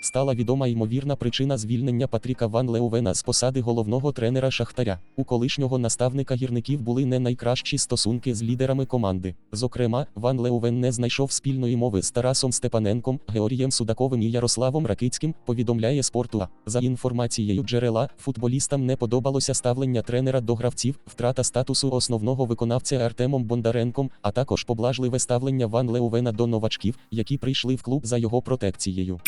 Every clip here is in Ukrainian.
стала відома ймовірна причина звільнення Патріка Ван Леувена з посади головного тренера Шахтаря. У колишнього наставника гірників були не найкращі стосунки з лідерами команди. Зокрема, Ван Леувен не знайшов спільної мови з Тарасом Степаненком, Георгієм Судаковим і Ярославом Ракицьким, повідомляє спорту. За інформацією джерела, футболістам не подобалося ставлення тренера до гравців, втрата статусу основного виконавця Артемом Бондаренком, а також поблажливе ставлення Ван Леувена до новачків, які прийшли в клуб за його протекцією.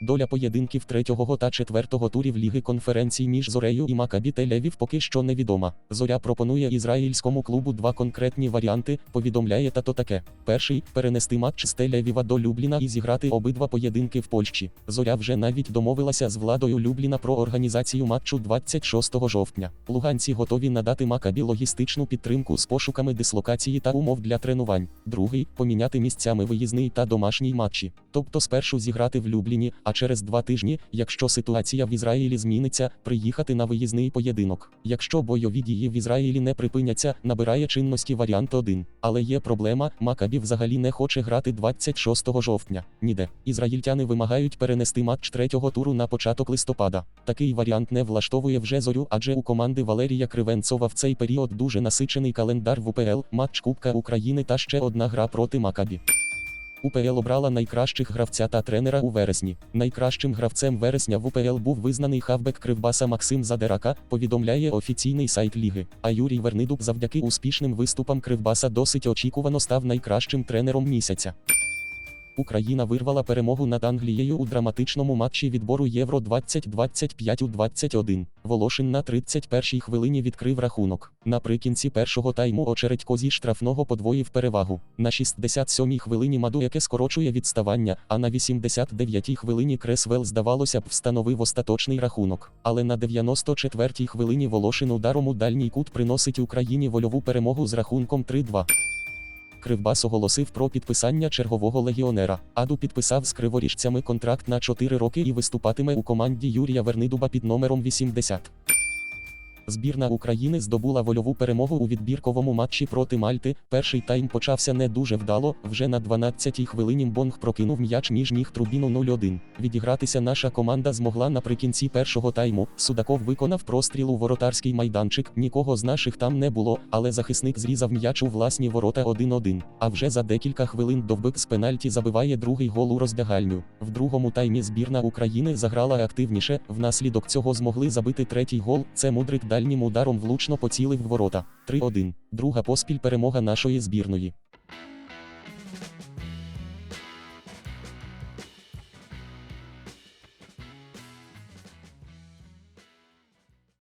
Доля поєдинків третього та четвертого турів Ліги конференцій між Зорею і Макабі Тель-Авів поки що невідома. Зоря пропонує ізраїльському клубу два конкретні варіанти, повідомляє тато таке. Перший перенести матч з Тель-Авіва до Любліна і зіграти обидва поєдинки в Польщі. Зоря вже навіть домовилася з владою Любліна про організацію матчу 26 жовтня. Луганці готові надати Макабі логістичну підтримку з пошуками дислокації та умов для тренувань. Другий поміняти місцями виїзний та домашній матчі. Тобто спершу зіграти в Любліні, а через два тижні, якщо ситуація в Ізраїлі зміниться, приїхати на виїзний поєдинок. Якщо бойові дії в Ізраїлі не припиняться, набирає чинності варіант 1. Але є проблема, Макабі взагалі не хоче грати 26 жовтня. Ніде. Ізраїльтяни вимагають перенести матч третього туру на початок листопада. Такий варіант не влаштовує вже зорю, адже у команди Валерія Кривенцова в цей період дуже насичений календар в УПЛ, матч Кубка України та ще одна гра проти Макабі. УПЛ обрала найкращих гравця та тренера у вересні. Найкращим гравцем вересня в УПЛ був визнаний хавбек Кривбаса Максим Задерака, повідомляє офіційний сайт ліги. А Юрій Вернидуб завдяки успішним виступам Кривбаса досить очікувано став найкращим тренером місяця. Україна вирвала перемогу над Англією у драматичному матчі відбору Євро 2025 у 21. Волошин на 31-й хвилині відкрив рахунок. Наприкінці першого тайму очередько зі штрафного подвоїв перевагу. На 67-й хвилині Мадуяке скорочує відставання, а на 89-й хвилині Кресвел, здавалося б, встановив остаточний рахунок. Але на 94-й хвилині Волошин ударом у дальній кут приносить Україні вольову перемогу з рахунком 3-2. Кривбас оголосив про підписання чергового легіонера. Аду підписав з криворіжцями контракт на 4 роки і виступатиме у команді Юрія Вернидуба під номером 80. Збірна України здобула вольову перемогу у відбірковому матчі проти Мальти. Перший тайм почався не дуже вдало. Вже на 12-й хвилині Бонг прокинув м'яч між ніг Трубіну 0-1. Відігратися наша команда змогла наприкінці першого тайму. Судаков виконав простріл у воротарський майданчик. Нікого з наших там не було, але захисник зрізав м'яч у власні ворота 1-1. А вже за декілька хвилин довбик з пенальті забиває другий гол у роздягальню. В другому таймі збірна України заграла активніше. Внаслідок цього змогли забити третій гол. Це мудрик дальнім ударом влучно поцілив в ворота. 3-1. Друга поспіль перемога нашої збірної.